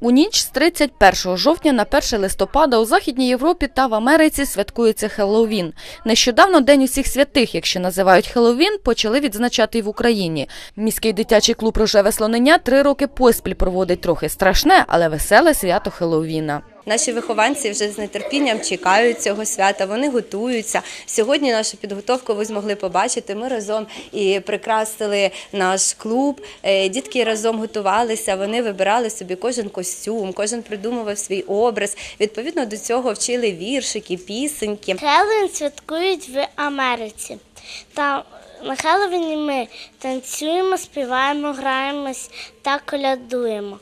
У ніч з 31 жовтня на 1 листопада у Західній Європі та в Америці святкується Хеллоуін. Нещодавно День усіх святих, якщо називають Хеллоуін, почали відзначати і в Україні. Міський дитячий клуб Рожеве слонення три роки поспіль проводить трохи страшне, але веселе свято Хеллоуіна. Наші вихованці вже з нетерпінням чекають цього свята. Вони готуються. Сьогодні нашу підготовку ви змогли побачити. Ми разом і прикрасили наш клуб. Е, Дітки разом готувалися. Вони вибирали собі кожен костюм, кожен придумував свій образ. Відповідно до цього вчили віршики, пісеньки. Хеллоуін святкують в Америці. Та на Хеллоуіні ми танцюємо, співаємо, граємось та колядуємо.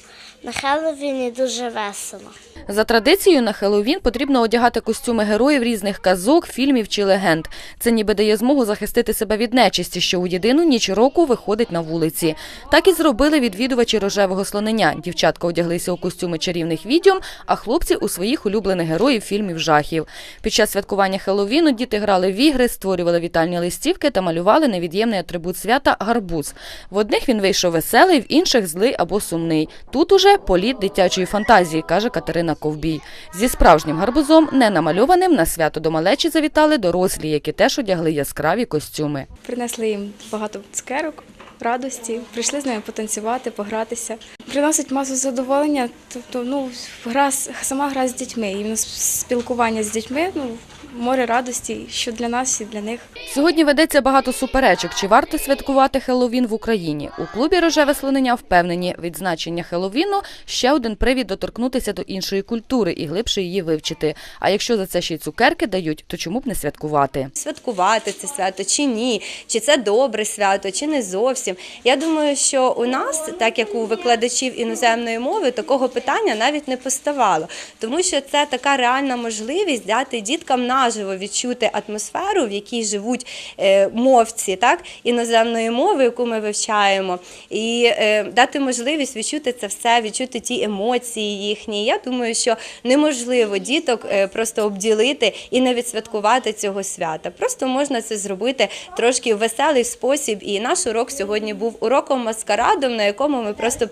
На Хеллоуіні дуже весело. За традицією на Хеллоуін потрібно одягати костюми героїв різних казок, фільмів чи легенд. Це ніби дає змогу захистити себе від нечисті, що у єдину ніч року виходить на вулиці. Так і зробили відвідувачі рожевого слонення. Дівчатка одяглися у костюми чарівних відьом, а хлопці у своїх улюблених героїв фільмів жахів. Під час святкування Хеллоуіну діти грали в ігри, створювали вітальні листівки та малювали невід'ємний атрибут свята гарбуз. В одних він вийшов веселий, в інших злий або сумний. Тут уже політ дитячої фантазії, каже Катерина Ковбій. Зі справжнім гарбузом, не намальованим, на свято до малечі завітали дорослі, які теж одягли яскраві костюми. Принесли їм багато цукерок, радості, прийшли з ними потанцювати, погратися. Приносить масу задоволення, тобто ну, гра, сама гра з дітьми, і нас спілкування з дітьми, ну, море радості, що для нас, і для них. Сьогодні ведеться багато суперечок, чи варто святкувати Хеллоуін в Україні. У клубі Рожеве слонення впевнені, відзначення Хеллоуіну – ще один привід доторкнутися до іншої культури і глибше її вивчити. А якщо за це ще й цукерки дають, то чому б не святкувати? святкувати це свято чи ні, чи це добре свято, чи не зовсім. Я думаю, що у нас, так як у викладачів іноземної мови, такого питання навіть не поставало, тому що це така реальна можливість дати діткам наживо відчути атмосферу, в якій живуть е, мовці, так іноземної мови, яку ми вивчаємо, і е, дати можливість відчути це все, відчути ті емоції їхні. Я думаю, що неможливо діток е, просто обділити і не відсвяткувати цього свята. Просто можна це зробити трошки в веселий спосіб. І наш урок сьогодні був уроком маскарадом, на якому ми просто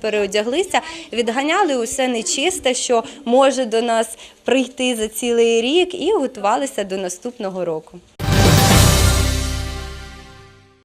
переодяглися, відганяли усе нечисте, що може до нас прийти за цілий рік, і готувалися до наступного року.